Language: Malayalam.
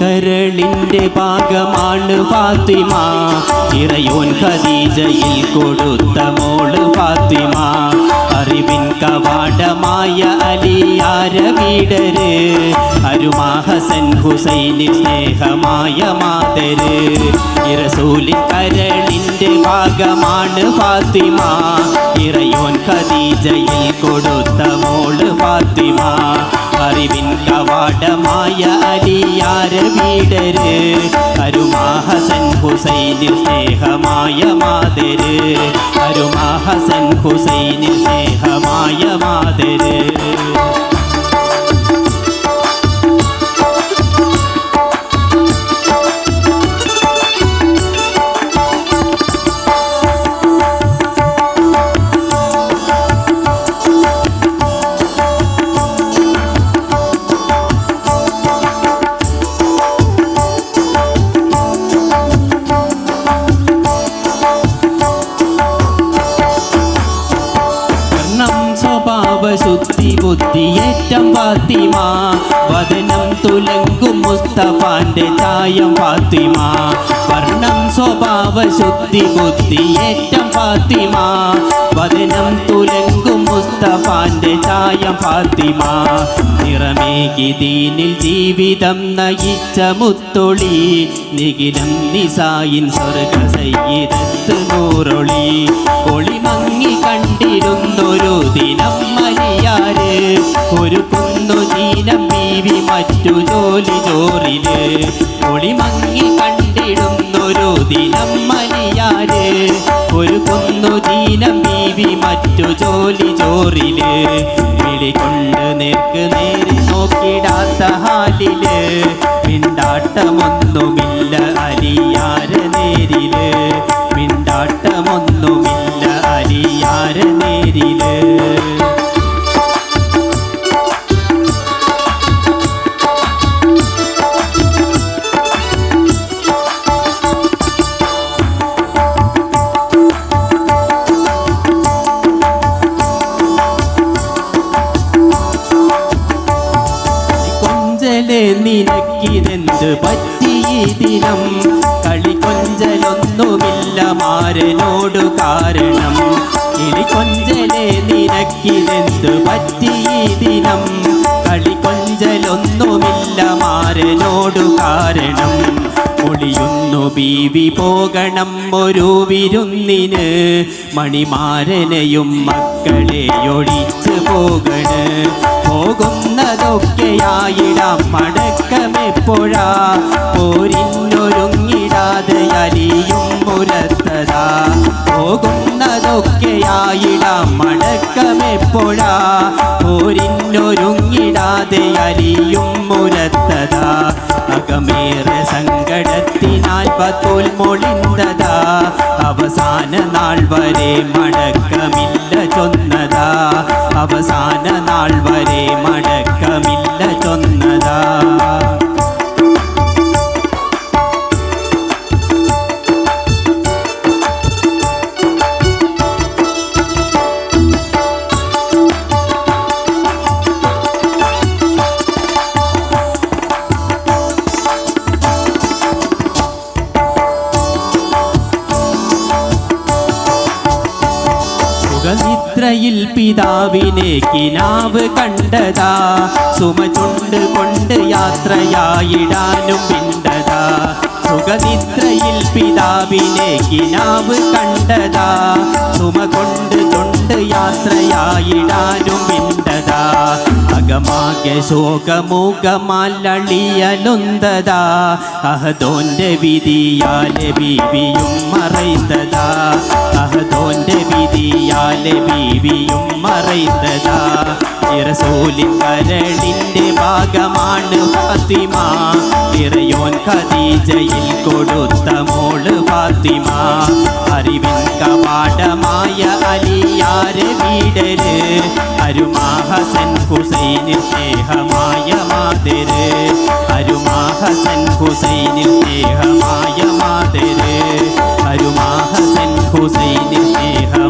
കരളിന്റെ ഭാഗമാണ് ഫാത്തിമ. ഇറയോൻ ഖദീജയിൽ കൊടുത്ത മോൾ ഫാത്തിമ. അറിവിൻ കവാടമായ അലിയാര വീടര് അരുമാ ഹസൻ ഹുസൈനി സ്നേഹമായ മാതര്. ഇറസൂലിൻ കരളിന്റെ ഭാഗമാണ് ഫാത്തിമ. ഇറയോൻ ഖദീജയിൽ കൊടുത്ത മോൾ ഫാത്തിമ. അറിവിൻ കവാടമായ അലിയാര വീടര്. അരുമാഹസൻ ഹുസൈനിൽ സ്നേഹമായ മാതര്. അരുമാഹസൻ ഹുസൈനിൽ സ്നേഹമായ മാതര്. സ്വഭാവ ശുദ്ധി ബുദ്ധിയേറ്റം ഫാത്തിമ. വദനം തുലങ്കും മുസ്തഫാന്റെ ചായം ഫാത്തിമ. വർണം സ്വഭാവശുദ്ധി ബുദ്ധിയേറ്റം ഫാത്തിമ. വദനം തുലങ്കും മുസ്തഫാന്റെ ചായം ഫാത്തിമ. നിറമേകി ദീനിൽ ജീവിതം നയിച്ച മുത്തൊളി. നിഖിലം നിസായിൻ സ്വർഗ സയ്യിദത്ത് നൂറൊളി ഒളിമങ്ങി കണ്ടിരുന്നൊരു ദിനം മലിയാര് ഒരു കുന്നു ജീനം ബീവി മറ്റു ജോലി ചോറിൽ. ഒളിമങ്ങി കണ്ടിടുന്നൊരു ദിനം മലിയാര് ഒരു കുന്നു ജീനം ബീവി മറ്റു ജോലി ചോറിൽ. വിളികൊണ്ട് നേർക്ക് നേരി നോക്കിടാത്ത ഹാലിൽ. മിണ്ടാട്ടമൊന്നുമില്ല. ദിനം. കളി കൊഞ്ചലൊന്നുമില്ല മാരനോടു കാരണം. കിളി കൊഞ്ചലെ നിരക്കിലെന്ത് പറ്റി ഈ ദിനം? കളി കൊഞ്ചലൊന്നുമില്ല മാരനോടു കാരണം. ഒളിയുന്നു ബീവി പോകണം ഒരു വിരുന്നിന്. മണിമാരനെയും മക്കളെ ഒഴിച്ചു പോകണ്. പോകുന്നതൊക്കെയായിടാം മടക്കമെപ്പോഴാ പോരിന്നൊരുങ്ങിടാതെ അലിയും മുരത്തതാ പോകുന്നതൊക്കെയായിടാം മടക്കമെപ്പോഴാ പോരിന്നൊരുങ്ങിടാതെ അലിയും മുരത്തതാ അകമേറെ സങ്കടത്തിനാൽ പത്തോൽ മൊളിന്തതാ. അവസാന നാൾ വരെ മടക്കമില്ല ചൊന്നതാ. അവസാന നാൾ വരെ മടക്കമില്ല സുഖനിദ്രയിൽ പിതാവിനെ കിനാവ് കണ്ടതാ. സുമചുണ്ട് കൊണ്ട് യാത്രയായിടാനും പിണ്ടതാ. സുഖനിദ്രയിൽ പിതാവിനെ കിനാവ് കണ്ടതാ. സുമ കൊണ്ട് ചുണ്ട് യാത്രയായിടാനും പിണ്ടതാ. അകമാകെ ശോകമുഖമാലളിയലുന്തതാ അഹദോന്റെ വിധിയാലെ ബീവിയും അഹദോന്റെ വിധിയാലെ ബീവിയും മറൈത്തതാ. ഇറസൂലിൻ കരളിന്റെ ഭാഗമാണ് ഫാത്തിമ. ഇറയോൻ ഖദീജയിൽ കൊടുത്ത മോൾ ഫാത്തിമ. അറിവിൻ കവാടമായ അലിയാര് വീടര് അരുമാ ഹസൻ ഹുസൈനിൽ സ്നേഹമായ മാതര്. അരുമാ ഹസൻ ഹുസൈനിൽ സ്നേഹമായ മാതര്. അരുമാ ഹസൻ ഹുസൈനിൽ സ്നേഹമായ